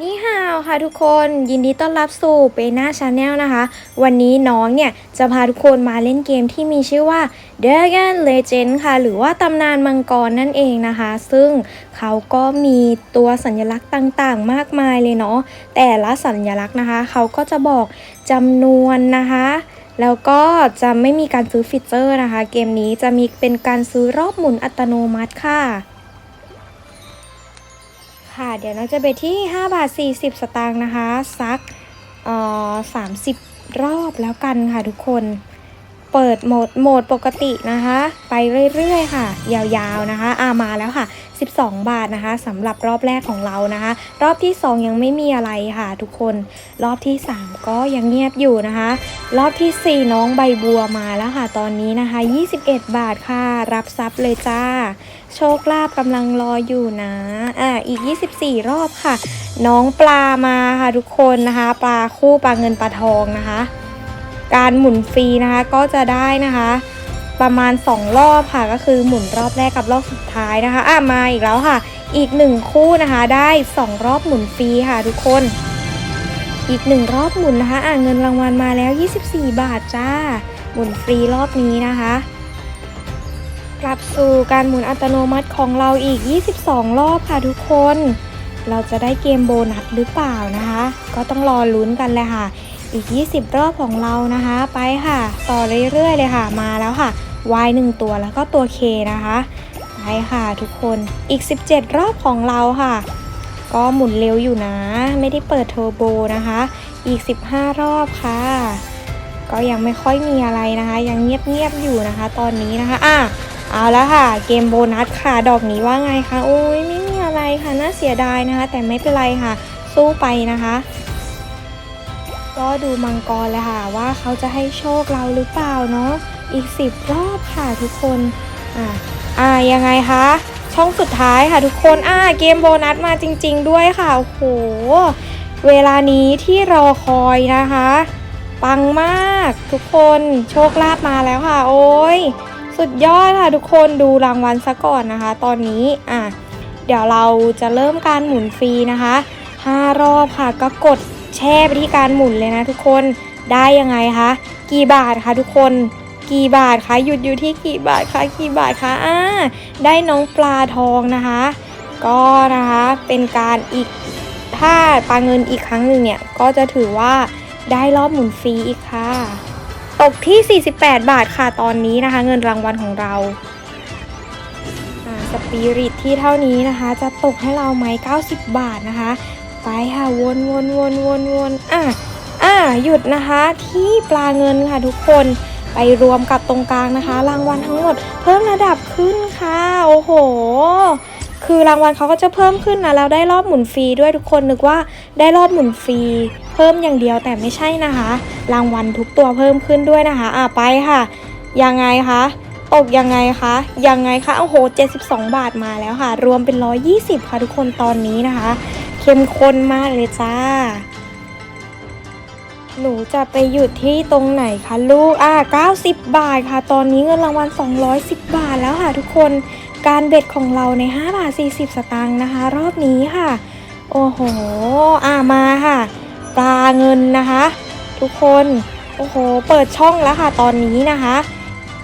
นี่ฮาวค่ะทุกคนยินดีต้อนรับสู่เปน่าชาแนลนะคะ วันนี้น้องเนี่ย จะพาทุกคนมาเล่นเกมที่มีชื่อว่า Dragon Legend ค่ะ หรือว่าตำนานมังกรนั่นเองนะคะ ซึ่งเขาก็มีตัวสัญลักษณ์ต่างๆ มากมายเลยเนาะแต่ละสัญลักษณ์นะคะ เขาก็จะบอกจำนวนนะคะ แล้วก็จะไม่มีการซื้อฟีเจอร์นะคะ เกมนี้จะมีเป็นการซื้อรอบหมุนอัตโนมัติค่ะ ค่ะ เดี๋ยวเราจะไปที่ 5 บาท 40 สตางค์นะคะ ซักเอ่อ30 รอบแล้วกันค่ะทุกคน เปิดโหมดโหมดปกตินะคะ ไปเรื่อยๆค่ะ ยาวๆนะคะอามาแล้วค่ะ 12 บาทนะคะสำหรับรอบแรกของเรานะคะ รอบที่ 2 ยังไม่มีอะไรค่ะ ทุกคนรอบที่ 3 ก็ยังเงียบอยู่นะคะ รอบที่ 4 น้องใบบัวมาแล้วค่ะ ตอนนี้นะคะ 21 บาทค่ะ รับทรัพย์เลยจ้า โชคลาภกำลังรออยู่นะอ่าอีก 24 รอบค่ะ น้องปลามาค่ะทุกคนนะคะ ปลาคู่ปลาเงินปลาทองนะคะ การหมุนฟรีนะคะก็จะได้นะคะ ประมาณ 2 รอบค่ะก็คือหมุนรอบแรกกับรอบสุดท้ายนะคะอะมาอีกแล้วค่ะ อีก 1 คู่นะคะได้ 2 รอบหมุนฟรีค่ะทุกคน อีก 1 รอบหมุนนะคะอะเงินรางวัลมาแล้ว 24 บาทจ้า หมุนฟรีรอบนี้นะคะ กลับสู่การหมุนอัตโนมัติของเราอีก 22 รอบค่ะทุกคนเราจะได้เกมโบนัสหรือเปล่านะคะ ก็ต้องรอลุ้นกันเลยค่ะ อีก 20 รอบของเรานะคะ ไปค่ะ ต่อเรื่อยๆเลยค่ะ มาแล้วค่ะ Y 1ตัวแล้วก็ตัว K นะคะ ไปค่ะทุกคน อีก 17 รอบของเราค่ะ ก็หมุนเร็วอยู่นะ ไม่ได้เปิดเทอร์โบนะคะ อีก 15 รอบค่ะ ก็ยังไม่ค่อยมีอะไรนะคะ ยังเงียบๆอยู่นะคะ ตอนนี้นะคะ อะ เอาแล้วค่ะ เกมโบนัสค่ะ ดอกนี้ว่าไงคะ โอ้ยไม่มีอะไรค่ะ น่าเสียดายนะคะ แต่ไม่เป็นไรค่ะ สู้ไปนะคะ ก็ดูมังกรเลยค่ะว่าเขาจะให้โชคเราหรือเปล่าเนาะอีก 10 รอบค่ะทุกคนอ่าอ่ายังไงคะช่องสุดท้ายค่ะทุกคนอ่าเกมโบนัสมาจริง ๆ ด้วยค่ะโอ้โหเวลานี้ที่รอคอยนะคะ ปังมากทุกคนโชคลาภมาแล้วค่ะ โอ้ยสุดยอดค่ะทุกคนดูรางวัลซะก่อนนะคะ ตอนนี้อะเดี๋ยวเราจะเริ่มการหมุนฟรีนะคะ 5 รอบค่ะก็กด แช่ไปที่การหมุนเลยนะทุกคนได้ยังไงคะ กี่บาทคะทุกคน กี่บาทคะหยุดอยู่ที่กี่บาทคะกี่บาทคะอ่าได้น้องปลาทองนะคะ ก็นะคะเป็นการอีกถ้าปลาเงินอีกครั้งหนึ่งเนี่ยก็จะถือว่าได้รอบหมุนฟรีอีกค่ะ ตกที่ 48 บาทค่ะตอนนี้นะคะ เงินรางวัลของเราสปิริตที่เท่านี้นะคะ จะตกให้เราไหม90 บาทนะคะ ไปค่ะวนวนวนวนวนอะอะหยุดนะคะที่ปลาเงินค่ะทุกคนไปรวมกับตรงกลางนะคะ รางวัลทั้งหมด เพิ่มระดับขึ้นค่ะ โอ้โห คือรางวัลเขาก็จะเพิ่มขึ้นนะแล้วได้รอบหมุนฟรีด้วยทุกคนนึกว่าได้รอบหมุนฟรีเพิ่มอย่างเดียวแต่ไม่ใช่นะคะ รางวัลทุกตัวเพิ่มขึ้นด้วยนะคะ อะไปค่ะ ยังไงคะตกยังไงคะยังไงคะโอ้โห 72 บาทมาแล้วค่ะ รวมเป็น 120 ค่ะทุกคนตอนนี้นะคะ เข้มข้นมากเลยจ้า หนูจะไปหยุดที่ตรงไหนคะลูก อะ90 บาทค่ะ ตอนนี้เงินรางวัล 210 บาทแล้วค่ะทุกคน การเบ็ดของเราใน 5 บาท 40 สตางค์นะคะ รอบนี้ค่ะ โอ้โห อะมาค่ะ ปลาเงินนะคะ ทุกคน โอ้โห เปิดช่องแล้วค่ะตอนนี้นะคะ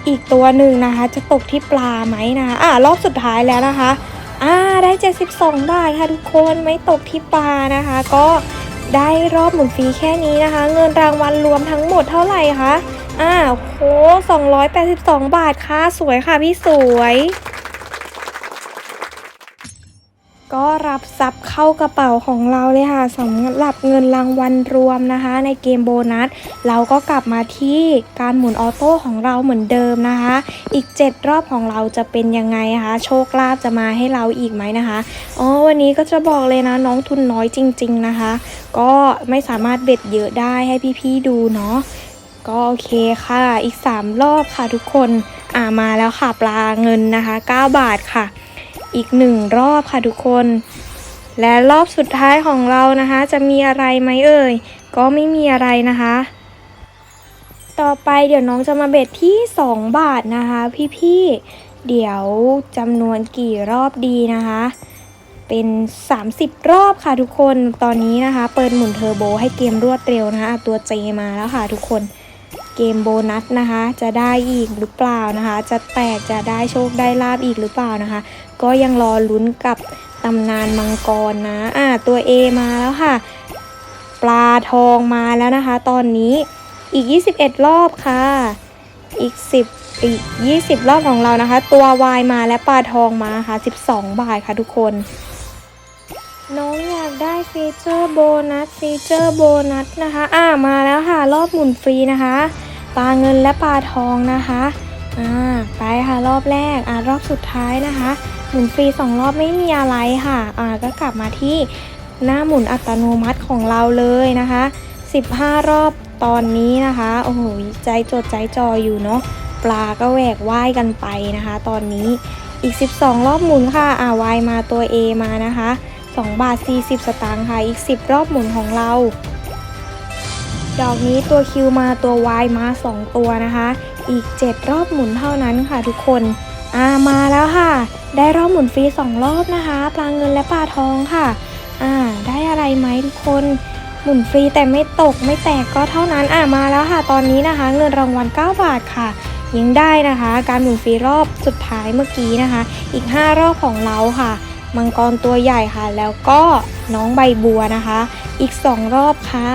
อีกตัวหนึ่งนะคะ จะตกที่ปลาไหมนะคะ อะรอบสุดท้ายแล้วนะคะ ได้ 72 บาทค่ะทุกคนไม่ตกที่ปลานะคะ ก็ได้รอบหมุนฟรีแค่นี้นะคะ เงินรางวัลรวมทั้งหมดเท่าไหร่คะอ่าโห282 บาทค่ะสวยค่ะพี่สวย ก็รับทรัพย์เข้ากระเป๋าของเราเลยค่ะสำหรับเงินรางวัลรวมนะคะ ในเกมโบนัส เราก็กลับมาที่การหมุนออโต้ของเราเหมือนเดิมนะคะ อีก 7 รอบของเราจะเป็นยังไงคะโชคลาภจะมาให้เราอีกไหมนะคะอ๋อวันนี้ก็จะบอกเลยนะน้องทุนน้อยจริง ๆนะคะ ก็ไม่สามารถเบ็ดเยอะได้ให้พี่ๆดูเนาะก็โอเคค่ะ อีก 3 รอบค่ะทุกคนอ่ามาแล้วค่ะปลาเงินนะคะ 9 บาทค่ะ อีกหนึ่งรอบค่ะทุกคน และรอบสุดท้ายของเรานะคะ จะมีอะไรไหมเอ่ย ก็ไม่มีอะไรนะคะ ต่อไปเดี๋ยวน้องจะมาเบ็ดที่ 2 บาทนะคะ พี่ๆ เดี๋ยวจำนวนกี่รอบดีนะคะ เป็น 30 รอบค่ะทุกคน ตอนนี้นะคะ เปิดหมุนเทอร์โบให้เกมรวดเร็วนะคะอะตัวเจมาแล้วค่ะทุกคน เกมโบนัสนะคะ จะได้อีกหรือเปล่านะคะ จะแตกจะได้โชคได้ลาบอีกหรือเปล่านะคะ ก็ยังรอลุ้นกับตำนานมังกรนะอะตัว A มาแล้วค่ะ ปลาทองมาแล้วนะคะ ตอนนี้อีก 21 รอบค่ะ อีก 10 อีก 20 รอบของเรานะคะ ตัว Y มาและปลาทองมาค่ะ 12 บาทค่ะทุกคน น้องอยากได้ฟีเจอร์โบนัสฟีเจอร์โบนัสนะคะอ่ามาแล้วค่ะ รอบหมุนฟรีนะคะปลาเงินและปลาทองนะคะอ่าไปค่ะรอบแรกอ่ารอบสุดท้ายนะคะ หมุนฟรีสองรอบไม่มีอะไรค่ะอ่าก็กลับมาที่หน้าหมุนอัตโนมัติของเราเลยนะคะ 15 รอบตอนนี้นะคะโอ้โหใจจดใจจออยู่เนาะปลาก็แหวกว่ายกันไปนะคะ ตอนนี้อีก 12 รอบหมุนค่ะอ่าวายมาตัว A มานะคะ 2 บาท 40 สตางค์ค่ะ อีก 10 รอบหมุนของเรา ดอกนี้ตัว Q มาตัว Y มา 2 ตัวนะคะ อีก 7 รอบหมุนเท่านั้นค่ะทุกคนอ่ามาแล้วค่ะ ได้รอบหมุนฟรี 2 รอบนะคะ ปลาเงินและปลาทองค่ะอ่าได้อะไรไหมทุกคนหมุนฟรีแต่ไม่ตกไม่แตกก็เท่านั้นอ่ามาแล้วค่ะ ตอนนี้นะคะ เงินรางวัล 9 บาทค่ะ ยังได้นะคะ การหมุนฟรีรอบสุดท้ายเมื่อกี้นะคะ อีก 5 รอบของเราค่ะ มังกรตัวใหญ่ค่ะ แล้วก็น้องใบบัวนะคะ อีก 2 รอบค่ะ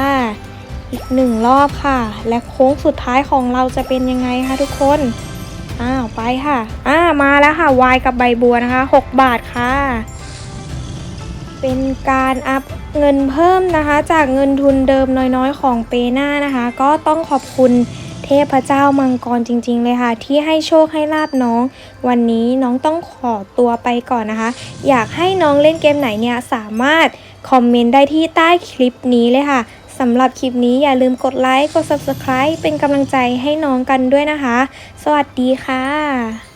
อีก 1 รอบค่ะ และโค้งสุดท้ายของเราจะเป็นยังไงคะทุกคนอ้าวไปค่ะอ่ามาแล้วค่ะวายกับใบบัวนะคะ 6 บาทค่ะ เป็นการอัพเงินเพิ่มนะคะ จากเงินทุนเดิมน้อยๆ ของเปน่านะคะ ก็ต้องขอบคุณ เทพเจ้ามังกรจริง ๆ เลยค่ะ ที่ให้โชคให้ลาบน้อง วันนี้น้องต้องขอตัวไปก่อนนะคะ อยากให้น้องเล่นเกมไหนเนี่ยสามารถคอมเมนต์ได้ที่ใต้คลิปนี้เลยค่ะสำหรับคลิปนี้อย่าลืมกดไลค์กด Subscribe เป็นกำลังใจให้น้องกันด้วยนะคะ สวัสดีค่ะ